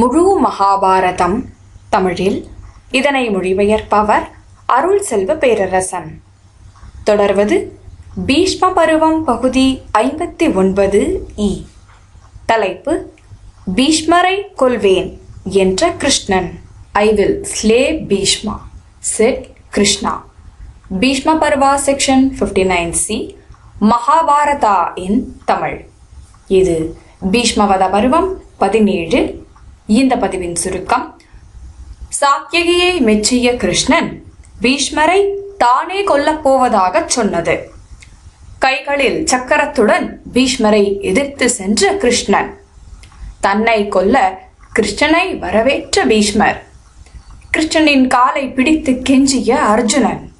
முழு மகாபாரதம் தமிழில். இதனை மொழிபெயர்ப்பவர் அருள் செல்வ பேரரசன். தொடர்வது பீஷ்ம பருவம் பகுதி ஐம்பத்தி ஒன்பது இ. தலைப்பு பீஷ்மரை கொல்வேன் என்ற Krishnan. I will slay Bhishma. Said Krishna. Bhishma Parva section fifty nine C. Mahabharata in Tamil. இது பீஷ்மவத பருவம் பதினேழு இந்த பதிவின் சுருக்கம். சாத்தியகியை மெச்சிய கிருஷ்ணன் பீஷ்மரை தானே கொல்லப் போவதாகச் சொன்னது. கைகளில் சக்கரத்துடன் பீஷ்மரை எதிர்த்து சென்ற கிருஷ்ணன். தன்னை கொல்ல கிருஷ்ணனை வரவேற்ற பீஷ்மர். கிருஷ்ணனின் காலை பிடித்து கெஞ்சிய அர்ஜுனன்.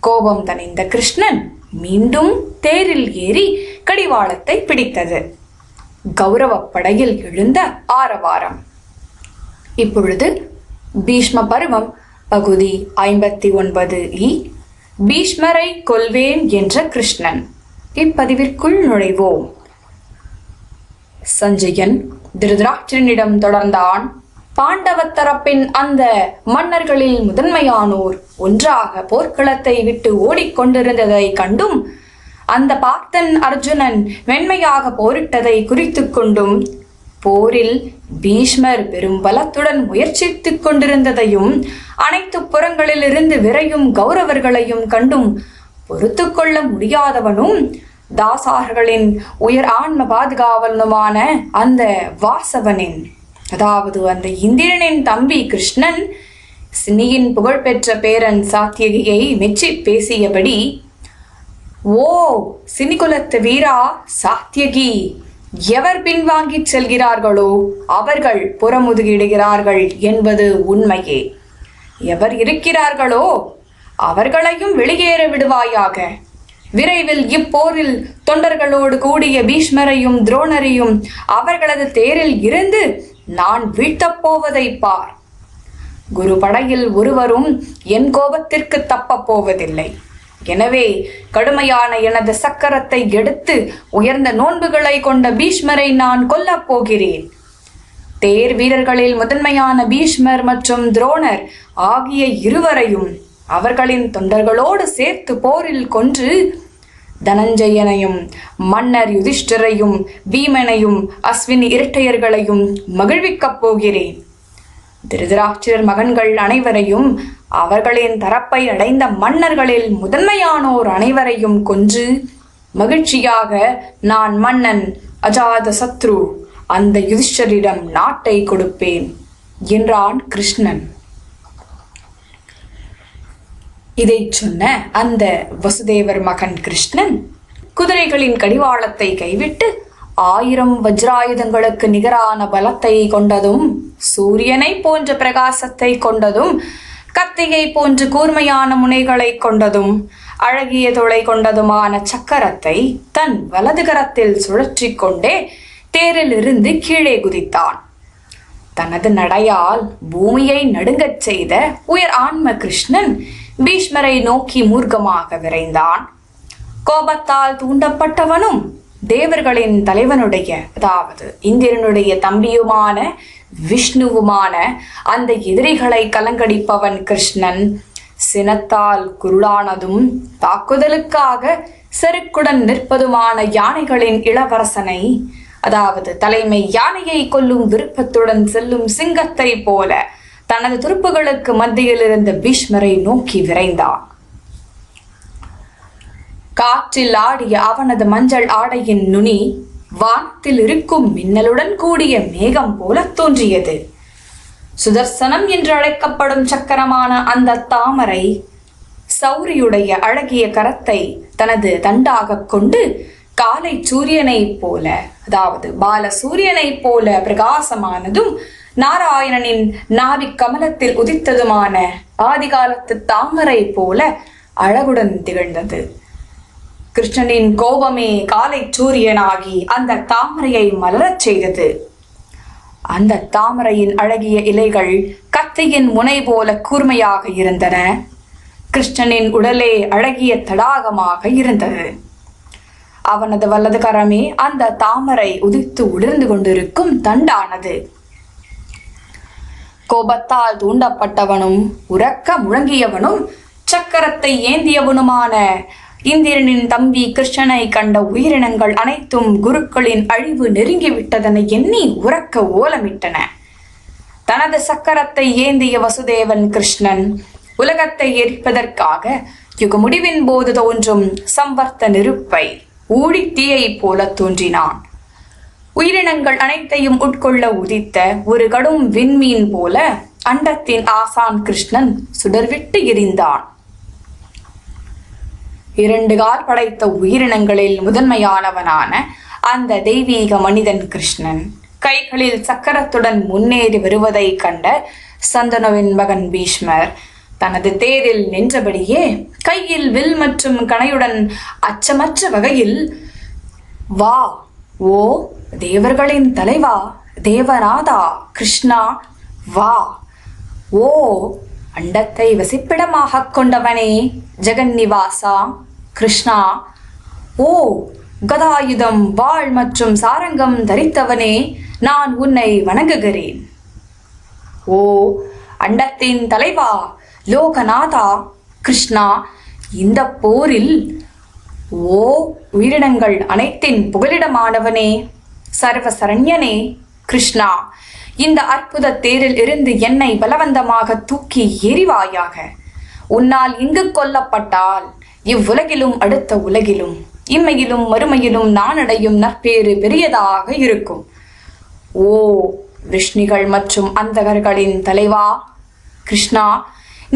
கோபம் தணிந்த கிருஷ்ணன் மீண்டும் தேரில் ஏறி கடிவாளத்தை பிடித்தது. கௌரவப் படையில் எழுந்த ஆரவாரம். இப்பொழுது பீஷ்ம பருவம் பகுதி ஐம்பத்தி ஒன்பது இ. பீஷ்மரை கொல்வேன் என்ற கிருஷ்ணன். இப்பதிவிற்குள் நுழைவோம். சஞ்சயன் திருதராஷ்டிரனிடம் தொடர்ந்தான். பாண்டவ தரப்பின் அந்த மன்னர்களில் முதன்மையானோர் ஒன்றாக போர்க்களத்தை விட்டு ஓடிக்கொண்டிருந்ததை கண்டும் அந்த பார்த்தன் அர்ஜுனன் மென்மையாக போரிட்டதை குறித்து கொண்டும் போரில் பீஷ்மர் பெரும் பலத்துடன் முயற்சித்துக் கொண்டிருந்ததையும் அனைத்து புறங்களிலிருந்து விரையும் கௌரவர்களையும் கண்டும் பொறுத்து கொள்ள முடியாதவனும் தாசார்களின் உயர் ஆன்ம பாதுகாவலனுமான அந்த வாசவனின் அதாவது அந்த இந்திரனின் தம்பி கிருஷ்ணன் சினியின் புகழ்பெற்ற பேரன் சாத்தியகியை மெச்சி பேசியபடி ஓ சினிகுலத்து வீரா சாத்தியகி! எவர் பின்வாங்கிச் செல்கிறார்களோ அவர்கள் புறமுதுகிடுகிறார்கள் என்பது உண்மையே. எவர் இருக்கிறார்களோ அவர்களையும் வெளியேற விடுவாயாக. விரைவில் இப்போரில் தொண்டர்களோடு கூடிய பீஷ்மரையும் துரோணரையும் அவர்களது தேரில் இருந்து நான் வீழ்த்தப் போவதை பார். குரு படையில் ஒருவரும் என் கோபத்திற்கு தப்பப் போவதில்லை. எனவே கடுமையான எனது சக்கரத்தை எடுத்து உயர்ந்த நோன்புகளை கொண்ட பீஷ்மரை நான் கொல்லப் போகிறேன். தேர் வீரர்களில் முதன்மையான பீஷ்மர் மற்றும் துரோணர் ஆகிய இருவரையும் அவர்களின் தொண்டர்களோடு சேர்த்து போரில் கொன்று தனஞ்சயனையும் மன்னர் யுதிஷ்டரையும் பீமனையும் அஸ்வினி இரட்டையர்களையும் மகிழ்விக்கப் போகிறேன். திருதராட்சிரர் மகன்கள் அனைவரையும் அவர்களின் தரப்பை அடைந்த மன்னர்களில் முதன்மையானோர் அனைவரையும் கொன்று மகிழ்ச்சியாக நான் மன்னன் அஜாத சத்ரு அந்த யுதிஷ்டரிடம் நாட்டை கொடுப்பேன் என்றான் கிருஷ்ணன். இதை சொன்ன அந்த வசுதேவர் மகன் கிருஷ்ணன் குதிரைகளின் கடிவாளத்தை கைவிட்டு ஆயிரம் வஜ்ராயுதங்களுக்கு நிகரான பலத்தை கொண்டதும் சூரியனை போன்ற பிரகாசத்தை கொண்டதும் கத்தியை போன்று கூர்மையான முனைகளை கொண்டதும் அழகிய துளை கொண்டதுமான சக்கரத்தை தன் வலது கரத்தில் சுழற்றி கொண்டே தேரிலிருந்து கீழே குதித்தான். தனது நடையால் பூமியை நடுங்கச் செய்த உயர் ஆன்ம கிருஷ்ணன் பீஷ்மரை நோக்கி மூர்க்கமாக விரைந்தான். கோபத்தால் தூண்டப்பட்டவனும் தேவர்களின் தலைவனுடைய அதாவது இந்திரனுடைய தம்பியுமான விஷ்ணுவுமான அந்த எதிரிகளை கலங்கடிப்பவன் கிருஷ்ணன் சினத்தால் குருடானதும் தாக்குதலுக்காக செருக்குடன் நிற்பதுமான யானைகளின் இளவரசனை அதாவது தலைமை யானையை கொல்லும் விருப்பத்துடன் செல்லும் சிங்கத்தை போல தனது துருப்புகளுக்கு மத்தியில் இருந்த பீஷ்மரை நோக்கி விரைந்தான். காற்றில் ஆடிய அவனது மஞ்சள் ஆடையின் நுனி வானத்தில் இருக்கும் மின்னலுடன் கூடிய மேகம் போல தோன்றியது. சுதர்சனம் என்று அழைக்கப்படும் சக்கரமான அந்த தாமரை சௌரியுடைய அழகிய கரத்தை தனது தண்டாக கொண்டு காலை சூரியனைப் போல அதாவது பால சூரியனைப் போல பிரகாசமானதும் நாராயணனின் நாவிக் கமலத்தில் உதித்ததுமான ஆதிகாலத்து தாமரை போல அழகுடன் திகழ்ந்தது. கிருஷ்ணனின் கோபமே காலை சூரியனாகி அந்த தாமரையை மலரச் செய்தது. அந்த தாமரையின் அழகிய இலைகள் கத்தியின் முனை போல கூர்மையாக இருந்தன. கிருஷ்ணனின் உடலே அழகிய தடாகமாக இருந்தது. அவனது வலது கரமே அந்த தாமரை உதித்து உதிர்ந்து கொண்டிருக்கும் தண்டானது. கோபத்தால் தூண்டப்பட்டவனும் உறக்க முழங்கியவனும் சக்கரத்தை ஏந்தியவனுமான இந்திரனின் தம்பி கிருஷ்ணனை கண்ட உயிரினங்கள் அனைத்தும் குருக்களின் அழிவு நெருங்கிவிட்டதென எண்ணி உறக்க ஓலமிட்டன. தனது சக்கரத்தை ஏந்திய வசுதேவன் கிருஷ்ணன் உலகத்தை எரிப்பதற்காக யுக முடிவின் போது தோன்றும் சம்பர்த்த நெருப்பை ஊடி தீயைப் போல தோன்றினான். உயிரினங்கள் அனைத்தையும் உட்கொள்ள உதித்த ஒரு கடும் விண்மீன் போல அண்டத்தின் ஆசான் கிருஷ்ணன் சுடர்விட்டு எரிந்தான். இரண்டு கால் படைத்த உயிரினங்களில் முதன்மையானவனான அந்த தெய்வீக மனிதன் கிருஷ்ணன். கைகளில் சக்கரத்துடன் முன்னேறி வருவதை கண்ட சந்தனுவின் மகன் பீஷ்மர். தனது தேரில் நின்றபடியே கையில் வில் மற்றும் கணையுடன் அச்சமற்ற வகையில் வா ஓ தேவர்களின் தலைவா தேவநாதா கிருஷ்ணா வா ஓ அண்டத்தை வசிப்பிடமாகக் கொண்டவனே ஜெகன்னிவாசா கிருஷ்ணா ஓ கதாயுதம் வாள் மற்றும் சாரங்கம் தரித்தவனே நான் உன்னை வணங்குகிறேன். ஓ அண்டத்தின் தலைவா லோகநாதா கிருஷ்ணா இந்த போரில் ஓ உயிரினங்கள் அனைத்தின் புகலிடமானவனே சர்வ சரண்யனே கிருஷ்ணா இந்த அற்புத தேரில் இருந்து என்னை பலவந்தமாக தூக்கி எரிவாயாக உன்னால் இங்கு கொல்லப்பட்டால் இவ்வுலகிலும் அடுத்த உலகிலும் இம்மையிலும் மறுமையிலும் நான் அடையும் நற்பேறு பெரியதாக இருக்கும். ஓ விஷ்ணிகள் மற்றும் அந்தகர்களின் தலைவா கிருஷ்ணா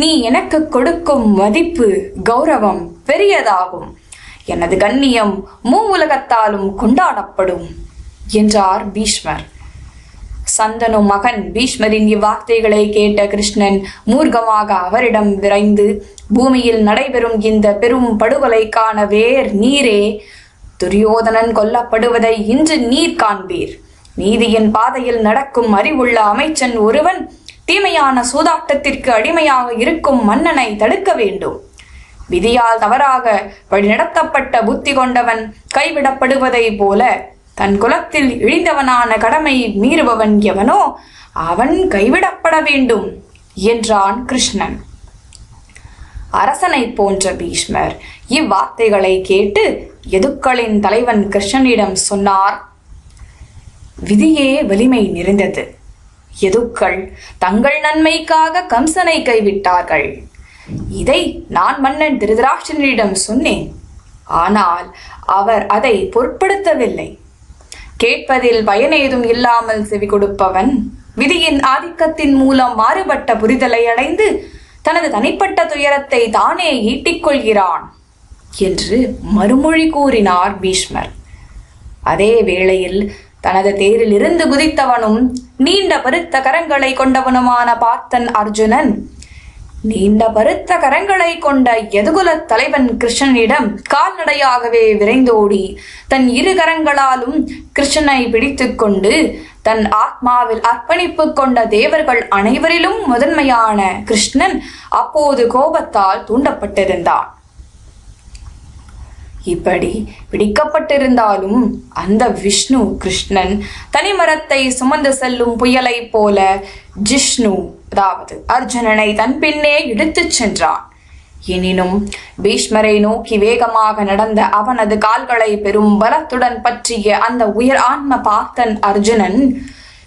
நீ எனக்கு கொடுக்கும் மதிப்பு கௌரவம் பெரியதாகும். எனது கண்ணியம் மூ உலகத்தாலும் கொண்டாடப்படும் என்றார் பீஷ்மர். சந்தனு மகன் பீஷ்மரின் இவ்வார்த்தைகளை கேட்ட கிருஷ்ணன் மூர்க்கமாக அவரிடம் விரைந்து பூமியில் நடைபெறும் இந்த பெரும் படுகொலைக்கான வேர் நீரே துரியோதனன் கொல்லப்படுவதை இன்று நீர் காண்பீர். நீதியின் பாதையில் நடக்கும் அறிவுள்ள அமைச்சன் ஒருவன் தீமையான சூதாட்டத்திற்கு அடிமையாக இருக்கும் மன்னனை தடுக்க வேண்டும். விதியால் தவறாக வழிநடத்தப்பட்ட புத்தி கொண்டவன் கைவிடப்படுவதைப் போல தன் குலத்தில் இழிந்தவனான கடமை மீறுபவன் எவனோ அவன் கைவிடப்பட வேண்டும் என்றான் கிருஷ்ணன். அரசனை போன்ற பீஷ்மர் இவ்வார்த்தைகளை கேட்டு எதுக்களின் தலைவன் கிருஷ்ணனிடம் சொன்னார் விதியே வலிமை நிறைந்தது. எதுக்கள் தங்கள் நன்மைக்காக கம்சனை கைவிட்டார்கள். இதை நான் மன்னன் திருதராஷ்டிரனிடம் சொன்னேன். ஆனால் அவர் அதை பொருட்படுத்தவில்லை. கேட்பதில் பயனேதும் இல்லாமல் செவி கொடுப்பவன். விதியின் ஆதிக்கத்தின் மூலம் மாறுபட்ட புரிதலை அடைந்து தனது தனிப்பட்ட துயரத்தை தானே ஈட்டிக் கொள்கிறான் என்று மறுமொழி கூறினார் பீஷ்மர். அதே வேளையில் தனது தேரில் இருந்து குதித்தவனும் நீண்ட பருத்த கரங்களை கொண்டவனுமான பார்த்தன் அர்ஜுனன் நீண்ட பருத்த கரங்களை கொண்ட எதுகுல தலைவன் கிருஷ்ணனிடம் கால்நடையாகவே விரைந்தோடி. தன் இரு கரங்களாலும் கிருஷ்ணனை பிடித்துக்கொண்டு தன் ஆத்மாவில் அர்ப்பணிப்பு கொண்ட தேவர்கள் அனைவரிலும் முதன்மையான கிருஷ்ணன் அப்போது கோபத்தால் தூண்டப்பட்டிருந்தான். இப்படி பிடிக்கப்பட்டிருந்தாலும் அந்த விஷ்ணு கிருஷ்ணன் தனிமரத்தை சுமந்து செல்லும் புயலைப் போல ஜிஷ்ணு அதாவது அர்ஜுனனை தன் பின்னே இழுத்துச் சென்றான். எனினும் பீஷ்மரை நோக்கி வேகமாக நடந்த அவனது கால்களை பெரும் பலத்துடன் பற்றிய அந்த உயர் ஆன்ம பார்த்தன் அர்ஜுனன்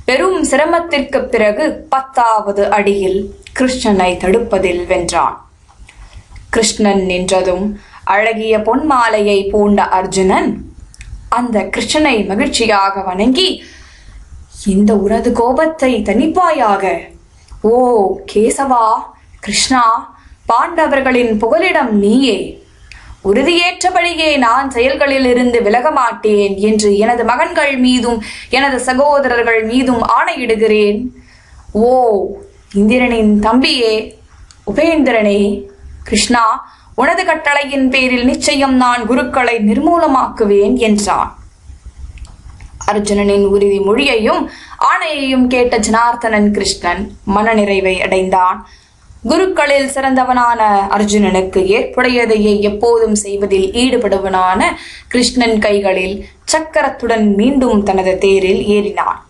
பெரும் சிரமத்திற்கு பிறகு பத்தாவது அடியில் கிருஷ்ணனை தடுப்பதில் வென்றான். கிருஷ்ணன் நின்றதும் அழகிய பொன்மாலையை பூண்ட அர்ஜுனன் அந்த கிருஷ்ணனை மகிழ்ச்சியாக வணங்கி இந்த உனது கோபத்தை தணிப்பாயாக ஓ கேசவா கிருஷ்ணா பாண்டவர்களின் புகலிடம் நீயே. உறுதியேற்றபடியே நான் செயல்களில் இருந்து விலக மாட்டேன் என்று எனது மகன்கள் மீதும் எனது சகோதரர்கள் மீதும் ஆணையிடுகிறேன். ஓ இந்திரனின் தம்பியே உபேந்திரனே கிருஷ்ணா உனது கட்டளையின் பேரில் நிச்சயம் நான் குருக்களை நிர்மூலமாக்குவேன் என்றான். அர்ஜுனனின் உறுதி மொழியையும் ஆணையையும் கேட்ட ஜனார்த்தனன் கிருஷ்ணன் மனநிறைவை அடைந்தான். குருக்களில் சிறந்தவனான அர்ஜுனனுக்கு ஏற்புடையதையே எப்போதும் செய்வதில் ஈடுபடுவனான கிருஷ்ணன் கைகளில் சக்கரத்துடன் மீண்டும் தனது தேரில் ஏறினான்.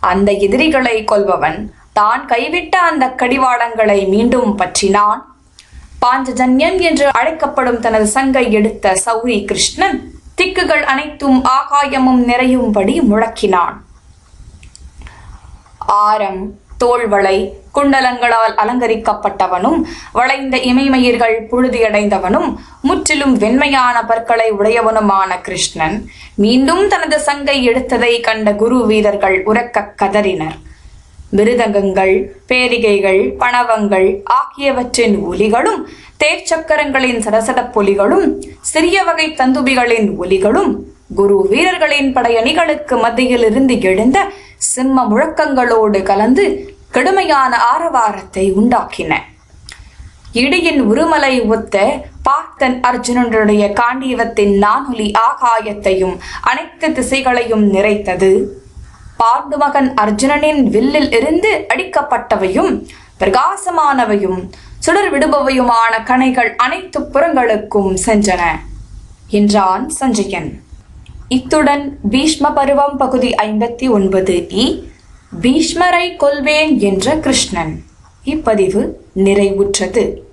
அந்த எதிரிகளை கொல்பவன் தான் கைவிட்ட அந்த கடிவாளங்களை மீண்டும் பற்றினான். பாஞ்சஜன்யன் என்று அழைக்கப்படும் தனது சங்கை எடுத்த சௌரி கிருஷ்ணன் திக்குகள் அனைத்தும் ஆகாயமும் நிறையும்படி முழக்கினான். ஆரம் தோள்வளை குண்டலங்களால் அலங்கரிக்கப்பட்டவனும் வளைந்த இமைமயிர்கள் புழுதியடைந்தவனும் முற்றிலும் வெண்மையான பற்களை உடையவனுமான கிருஷ்ணன். மீண்டும் தனது சங்கை எடுத்ததை கண்ட குரு வீரர்கள் உறக்க கதறினர். மிருதங்கங்கள் பேரிகைகள் பணவங்கள் ஆகியவற்றின் ஒலிகளும் தேர்ச்சக்கரங்களின் சரசடப்பொலிகளும் சிறிய வகை தந்துபிகளின் ஒலிகளும் குரு வீரர்களின் படையணிகளுக்கு மத்தியில் இருந்து எழுந்த சிம்ம முழக்கங்களோடு கலந்து கடுமையான ஆரவாரத்தை உண்டாக்கின. இடியின் உருமலை ஒத்த பார்த்தன் அர்ஜுனனுடைய காண்டீவத்தின் நானொலி ஆகாயத்தையும் அனைத்து திசைகளையும் நிறைத்தது. பாண்டு மகன் அர்ஜுனனின் வில்லில் இருந்து அடிக்கப்பட்டவையும் பிரகாசமானவையும் சுடர் விடுபவையுமான கணைகள் அனைத்து புறங்களுக்கும் சென்றன என்றான் சஞ்சயன். இத்துடன் பீஷ்ம பருவம் பகுதி ஐம்பத்தி ஒன்பது இ பீஷ்மரை கொல்வேன் என்ற கிருஷ்ணன். இப்பதிவு நிறைவுற்றது.